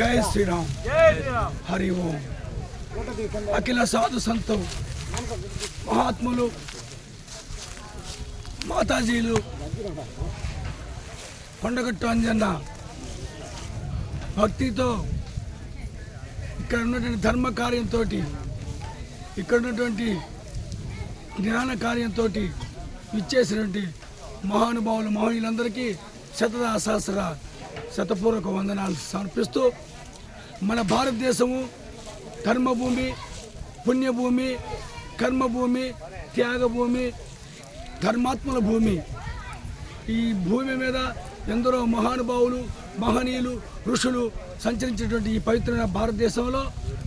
జై శ్రీరామ్ హరి ఓం అఖిల సాధు సంతం మహాత్ములు మాతాజీలు కొండగట్టు అంజన్న భక్తితో ఇక్కడ ఉన్నటువంటి ధర్మ కార్యంతో ఇక్కడ ఉన్నటువంటి జ్ఞాన కార్యంతో ఇచ్చేసినటువంటి మహానుభావులు మహనీయులందరికీ శతదా సహస్ర శతపూర్వక వందనాలు సమర్పిస్తూ మన భారతదేశము కర్మభూమి పుణ్యభూమి కర్మభూమి త్యాగభూమి ధర్మాత్మల భూమి. ఈ భూమి మీద ఎందరో మహానుభావులు మహనీయులు ఋషులు సంచరించినటువంటి ఈ పవిత్రమైన భారతదేశంలో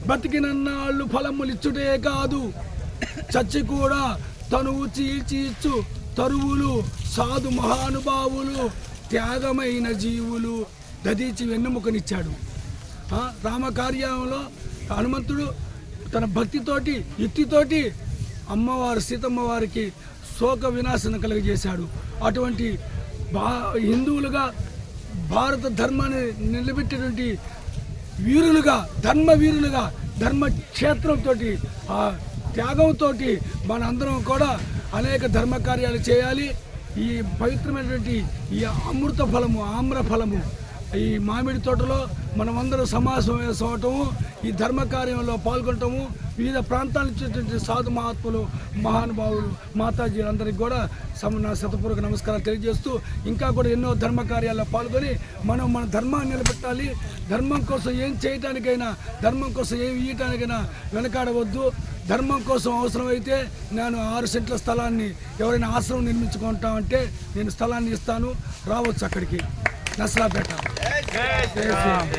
బతికినన్నాళ్ళు ఫలములు ఇచ్చుటే కాదు. చచ్చి కూడా తనువు చీల్చి ఇచ్చు తరువులు సాధు మహానుభావులు త్యాగమైన జీవులు దదీచి వెన్నెముకనిచ్చాడు. ఆ, రామకార్యంలో హనుమంతుడు తన భక్తితోటి యుక్తితోటి అమ్మవారు సీతమ్మవారికి శోక వినాశనం కలిగజేశాడు. అటువంటి భా హిందువులుగా భారత ధర్మాన్ని నిలబెట్టినటువంటి వీరులుగా ధర్మ వీరులుగా ధర్మక్షేత్రంతో ఆ త్యాగంతో మనందరం కూడా అనేక ధర్మ కార్యాలు చేయాలి. ఈ పవిత్రమైనటువంటి ఈ అమృత ఫలము ఆమ్ర ఫలము. ఈ మామిడి తోటలో మనమందరం సమావేశం అవటము ఈ ధర్మ కార్యంలో పాల్గొనటము వివిధ ప్రాంతాల నుంచి సాధు మహాత్ములు మహానుభావులు మాతాజీలు అందరికీ కూడా సమ నా శతపూర్వక నమస్కారాలు తెలియజేస్తూ ఇంకా కూడా ఎన్నో ధర్మ కార్యాల్లో పాల్గొని మనం మన ధర్మాన్ని నిలబెట్టాలి. ధర్మం కోసం ఏం చేయటానికైనా ధర్మం కోసం ఏం ఇయ్యటానికైనా వెనకాడవద్దు. ధర్మం కోసం అవసరమైతే నేను ఆరు సెంట్ల స్థలాన్ని ఎవరైనా ఆశ్రమం నిర్మించుకుంటామంటే నేను స్థలాన్ని ఇస్తాను. రావచ్చు అక్కడికి. శ్రీరామ్.